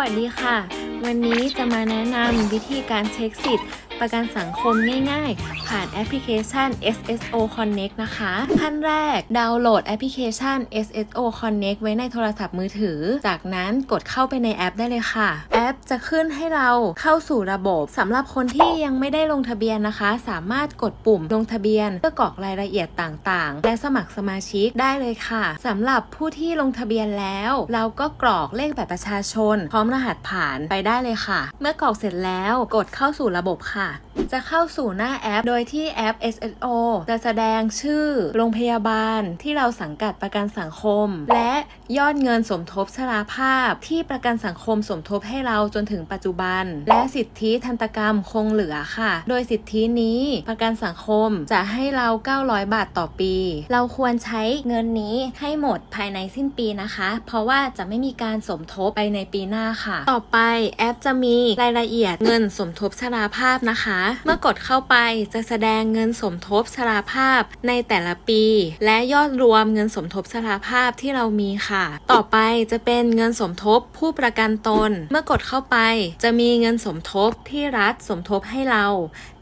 วัสดีค่ะ วันนี้จะมาแนะนำวิธีการเช็คสิทธิ์ ประกันสังคมง่ายๆ ผ่านแอปพลิเคชัน SSO Connect นะคะ ขั้นแรกดาวน์โหลดแอปพลิเคชัน SSO Connect ไว้ในโทรศัพท์มือถือ จากนั้นกดเข้าไปในแอปได้เลยค่ะ แอปจะขึ้นให้เราเข้าสู่ระบบสำหรับคนที่ยังไม่ได้ลงทะเบียนนะคะ สามารถกดปุ่มลงทะเบียนเพื่อกรอกรายละเอียดต่างๆ และสมัครสมาชิกได้เลยค่ะสำหรับผู้ที่ลงทะเบียนแล้ว เราก็กรอกเลขบัตรประชาชน พร้อมรหัสผ่านไปได้เลยค่ะ เมื่อกรอกเสร็จแล้วกดเข้าสู่ระบบค่ะจะเข้าสู่หน้าแอป โดยที่แอป SSO จะแสดงชื่อ โรงพยาบาลที่เราสังกัดประกันสังคม และยอดเงินสมทบชราภาพที่ประกันสังคมสมทบให้เราจนถึงปัจจุบัน และสิทธิทันตกรรมคงเหลือค่ะ โดยสิทธินี้ประกันสังคมจะให้เรา 900 บาทต่อปี เราควรใช้เงินนี้ให้หมดภายในสิ้นปีนะคะ เพราะว่าจะไม่มีการสมทบไปในปีหน้าค่ะ ต่อไปแอปจะมีรายละเอียดเงินสมทบชราภาพนะคะเมื่อกดเข้าไปจะแสดงเงินสมทบชราภาพในแต่ละปี และยอดรวมเงินสมทบชราภาพที่เรามีค่ะ ต่อไปจะเป็นเงินสมทบผู้ประกันตน เมื่อกดเข้าไป จะมีเงินสมทบที่รัฐสมทบให้เรา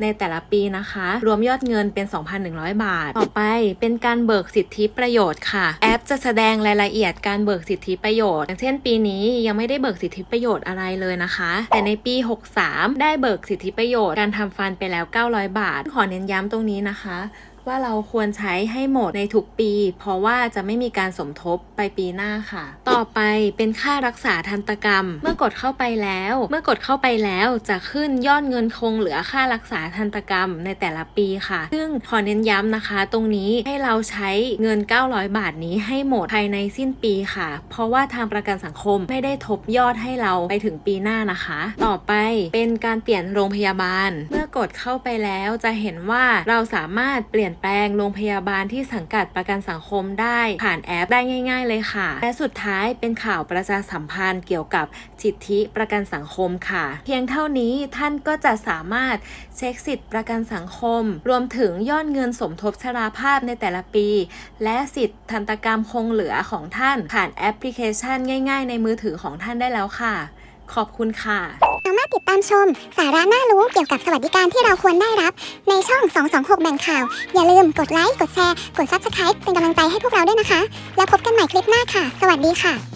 ในแต่ละปีนะคะ รวมยอดเงินเป็น 2,100 บาท ต่อไปเป็นการเบิกสิทธิประโยชน์ค่ะ แอปจะแสดงรายละเอียดการเบิกสิทธิประโยชน์ อย่างเช่นปีนี้ยังไม่ได้เบิกสิทธิประโยชน์อะไรเลยนะคะ แต่ในปี 63 ได้เบิกสิทธิประโยชน์การทำฟันไปแล้ว 900 บาท ขอเน้นย้ำตรงนี้นะคะ ว่าเราควรใช้ให้หมดในทุกปี เพราะว่าจะไม่มีการสมทบไปปีหน้าค่ะ ต่อไปเป็นค่ารักษาทันตกรรม เมื่อกดเข้าไปแล้ว เมื่อกดเข้าไปแล้วจะขึ้นยอดเงินคงเหลือค่ารักษาทันตกรรมในแต่ละปีค่ะ ซึ่งขอเน้นย้ำนะคะ ตรงนี้ให้เราใช้เงิน 900 บาทนี้ให้หมดภายในสิ้นปีค่ะ เพราะว่าทางประกันสังคมไม่ได้ทบยอดให้เราไปถึงปีหน้านะคะ ต่อไปเป็นการเปลี่ยนโรงพยาบาล เมื่อ กดเข้าไปแล้วจะเห็นว่าเราสามารถเปลี่ยนแปลงโรงพยาบาลที่สังกัดประกันสังคมได้ผ่านแอปได้ง่าย ๆ เลยค่ะ และสุดท้ายเป็นข่าวประชาสัมพันธ์เกี่ยวกับสิทธิประกันสังคมค่ะ เพียงเท่านี้ท่านก็จะสามารถเช็คสิทธิประกันสังคม รวมถึงยอดเงินสมทบชราภาพในแต่ละปี และสิทธิทันตกรรมคงเหลือของท่าน ผ่านแอปพลิเคชันง่าย ๆ ในมือถือของท่านได้แล้วค่ะ ขอบคุณค่ะ สามารถติดตามชม สาระน่ารู้เกี่ยวกับสวัสดิการที่เราควรได้รับ ในช่อง 226 แบ่งข่าว อย่าลืมกดไลค์ กดแชร์ กด Subscribe เป็นกำลังใจให้พวกเราด้วยนะคะ แล้วพบกันใหม่คลิปหน้าค่ะ สวัสดีค่ะ